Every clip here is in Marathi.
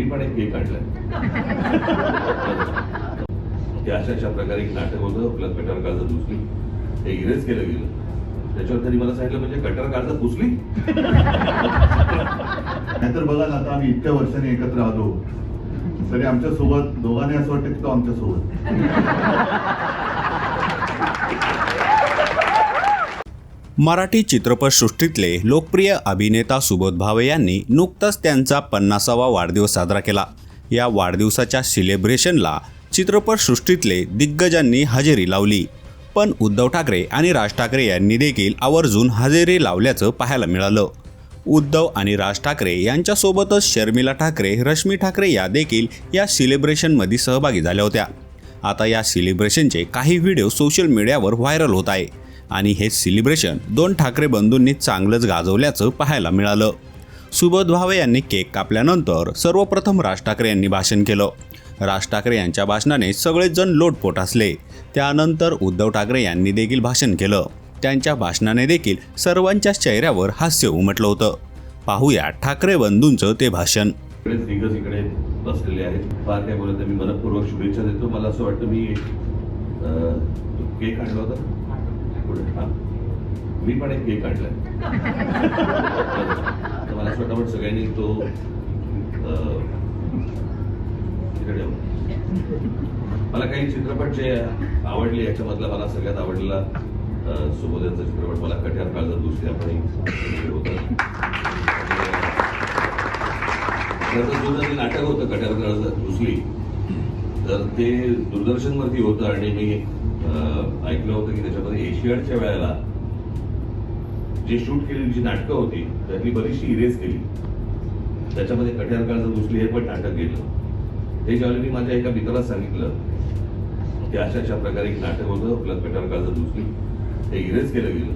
मी पण एक केक आणलाय. ते अशा अशा प्रकारे एक नाटक होतं आपलं कटर काळजात घुसली. ते इरेज केलं गेलं. त्याच्यावर त्यांनी मला सांगितलं म्हणजे कटर काळजात घुसली? नाहीतर बघा ना आता आम्ही इतक्या वर्षांनी एकत्र आलो. तरी आमच्यासोबत दोघांनी असं वाटतं की तो आमच्यासोबत. मराठी चित्रपटसृष्टीतले लोकप्रिय अभिनेता सुबोध भावे यांनी नुकताच त्यांचा पन्नासावा वाढदिवस साजरा केला. या वाढदिवसाच्या सेलिब्रेशनला चित्रपटसृष्टीतले दिग्गजांनी हजेरी लावली. पण उद्धव ठाकरे आणि राज ठाकरे यांनी देखील आवर्जून हजेरी लावल्याचं पाहायला मिळालं. उद्धव आणि राज ठाकरे यांच्यासोबतच शर्मिला ठाकरे रश्मी ठाकरे या देखील या सेलिब्रेशनमध्ये सहभागी झाल्या होत्या. आता या सेलिब्रेशनचे काही व्हिडिओ सोशल मीडियावर व्हायरल होत आहे. आणि हे सेलिब्रेशन दोन ठाकरे बंधूंनी चांगलंच गाजवल्याचं पाहायला मिळालं. सुबोध भावे यांनी केक कापल्यानंतर सर्वप्रथम राज ठाकरे यांनी भाषण केलं. राज ठाकरे यांच्या भाषणाने सगळेच जण लोटपोट असले त्यानंतर उद्धव ठाकरे यांनी देखील भाषण केलं. त्यांच्या भाषणाने देखील सर्वांच्या चेहऱ्यावर हास्य उमटलं होतं. पाहूया ठाकरे बंधूंचं ते भाषण. इकडे बसलेले आहेत. फार काय बोलत मी मनपूर्वक शुभेच्छा देतो. मला असं वाटतं मी केक आणला होता. मी पण एक केक आणलाय. तर मला असं वाटतं सगळ्यांनी तो मला काही चित्रपट जे आवडले याच्यामधला मला सगळ्यात आवडलेला अं, चित्रपट मला कट्यार काळजात दुसऱ्या पण होतं जुनं ते नाटक होतं कट्यार घुसली तर ते दूरदर्शनवरती होतं आणि मी ऐकलं होतं की त्याच्यामध्ये एशियाडच्या वेळेला जे शूट केलेली जी नाटकं होती त्यातली बरीचशी इरेज केली. त्याच्यामध्ये कट्यार दुसरी हे पण नाटक गेलं हे ज्यावेळी मी माझ्या एका मित्राला सांगितलं की अशा अशा प्रकारे एक नाटक होतं आपलं कट्यार दुसरी ते इरेज केलं गेलं.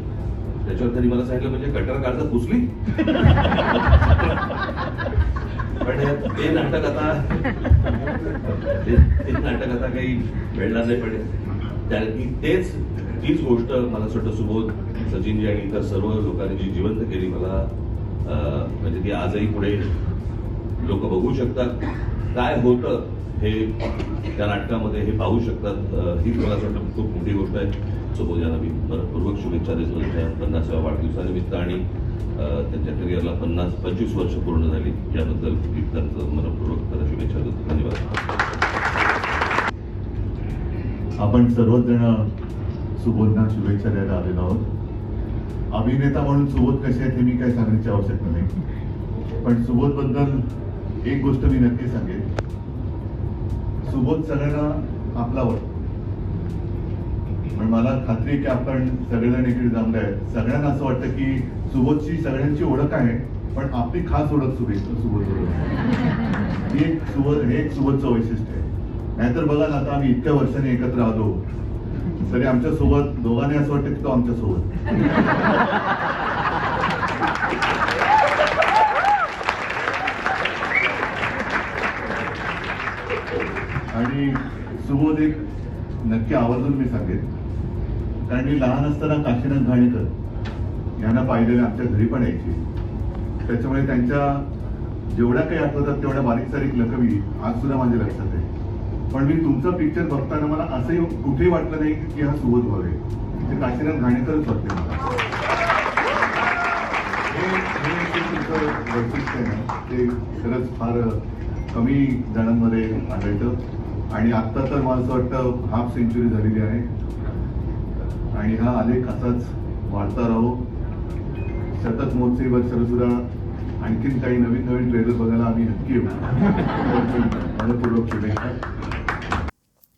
त्याच्यावर त्यांनी मला सांगितलं म्हणजे कटर काळजात पुसली पण ते नाटक आता ते नाटक आता काही मिळणार नाही पण त्यांनी तेच तीच गोष्ट मला असं वाटतं सुबोध सचिनजी आणि इतर सर्व लोकांनी जी जिवंत केली मला म्हणजे ती आजही पुढे लोक बघू शकतात. काय होतं हे त्या नाटकामध्ये हे पाहू शकतात हीच ही मला असं वाटतं खूप मोठी गोष्ट आहे. सुबोध यांना मी मनपूर्वक शुभेच्छा देतो त्यांच्या पन्नासाव्या वाढदिवसानिमित्त आणि त्यांच्या करिअरला पन्नास पंचवीस वर्ष पूर्ण झाली याबद्दल मी त्यांचं मनपूर्वक त्यांना शुभेच्छा देतो. धन्यवाद. आपण सर्वजण सुबोधना शुभेच्छा द्यायला आलेलो आहोत. अभिनेता म्हणून सुबोध कसे आहेत हे मी काही सांगण्याची आवश्यकता नाही. पण सुबोधबद्दल एक गोष्ट मी नक्की सांगेन. सुबोध सगळ्यांना आपला वाटतो पण मला खात्री की आपण सगळेजण इकडे जमले आहेत. सगळ्यांना असं वाटतं की सुबोधची सगळ्यांची ओळख आहे पण आपली खास ओळख सुबोध सुबोध ही एक सुबोध हे एक सुबोधचं वैशिष्ट्य आहे. नाहीतर बघा ना आता आम्ही इतक्या वर्षाने एकत्र आलो. तरी आमच्यासोबत दोघांनी असं वाटतं की तो आमच्यासोबत आणि सुबोध एक नक्की आवर्जून मी सांगेन. कारण मी लहान असताना काशीनाथ घाणेकर यांना पाहिलेले आमच्या घरी पण यायचे. त्याच्यामुळे त्यांच्या जेवढ्या काही आठवतात तेवढ्या बारीक सारीक लकवी आज सुद्धा माझ्या लक्षात आहे पण मी तुमचं पिक्चर बघताना मला असंही कुठेही वाटलं नाही की हा सुबोध भाव ते काशीराम घाणेकरच वाटते मला. वैशिष्ट्य आहे ना ते खरंच फार कमी जणांमध्ये आढळतं. आणि आत्ता तर मला असं वाटतं हाफ सेंचुरी झालेली आहे. आणि हा आलेख असाच वाढता राहो. शतक महोत्सवी वर्षाला सुद्धा आणखीन काही नवीन नवीन ट्रेलर बघायला आम्ही नक्की येऊ. मनपूर्वक शुभेच्छा.